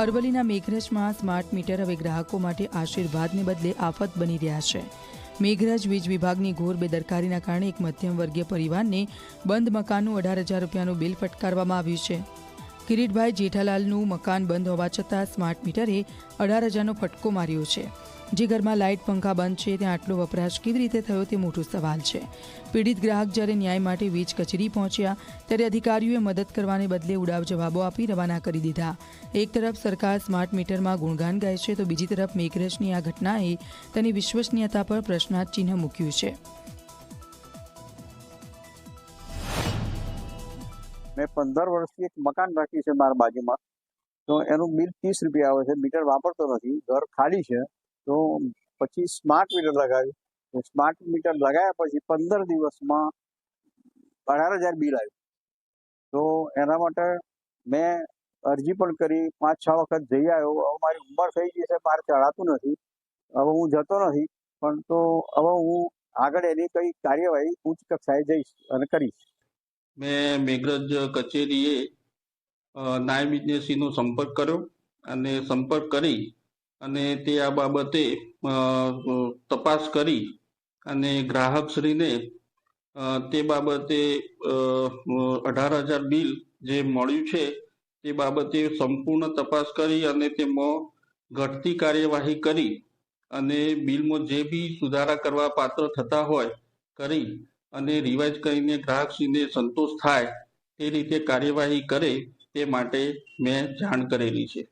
અરવલ્લીના મેઘરજમાં smart meter હવે ગ્રાહકો માટે આશીર્વાદને બદલે આફત બની રહ્યા છે. મેઘરજ વીજ વિભાગની ઘોર બેદરકારીના કારણે એક મધ્યમ વર્ગીય પરિવારને બંધ મકાનનું અઢાર હજાર રૂપિયાનું બિલ ફટકારવામાં આવ્યું છે. કિરીટભાઈ જેઠાલાલનું મકાન બંધ હોવા છતાં સ્માર્ટ મીટરે અઢાર હજારનો ફટકો માર્યો છે. જે ઘરમાં લાઇટ, પંખા બંધ છે, ત્યાં આટલો વપરાશ કેવી રીતે થયો તે મોટો સવાલ છે. પીડિત ગ્રાહક જ્યારે ન્યાય માટે વીજ કચેરી પહોંચ્યા, ત્યારે અધિકારીઓએ મદદ કરવાને બદલે ઉડાવ જવાબો આપી રવાના કરી દીધા. એક તરફ સરકાર સ્માર્ટ મીટરમાં ગુણગાન ગાય છે, તો બીજી તરફ મેઘરજની આ ઘટનાએ તેની વિશ્વસનીયતા પર પ્રશ્નાર્થ ચિહ્ન મૂક્યું છે. મેં પંદર વર્ષથી એક મકાન રાખ્યું છે મારા બાજુમાં. તો એનું બિલ ત્રીસ રૂપિયા આવે છે, મીટર વાપરતો નથી, ઘર ખાલી છે. તો પછી સ્માર્ટ મીટર લગાવ્યું. સ્માર્ટ મીટર લગાવ્યા પછી પંદર દિવસમાં અઢાર હજાર બિલ આવ્યું. તો એના માટે મેં અરજી પણ કરી. પાંચ છ વખત જઈ આવ્યો. હવે મારી ઉંમર થઈ ગઈ છે મારે ચડાતું નથી. હવે હું જતો નથી. પણ તો હવે હું આગળ એની કઈ કાર્યવાહી ઉચ્ચ કક્ષાએ જઈશ અને કરીશ. મેં મેઘરજ કચેરીએ નાયબ ઇજનેસીનો સંપર્ક કર્યો અને સંપર્ક કરી અને તે આ બાબતે તપાસ કરી અને ગ્રાહકશ્રીને તે બાબતે અઢાર હજાર બિલ જે મળ્યું છે, તે બાબતે સંપૂર્ણ તપાસ કરી અને તેમાં ઘટતી કાર્યવાહી કરી અને બિલમાં જે બી સુધારા કરવા પાત્ર થતા હોય કરી અને રિવાઇઝ કરીને ગ્રાહકશ્રીને સંતોષ થાય તે રીતે કાર્યવાહી કરે તે માટે મેં જાણ કરેલી છે.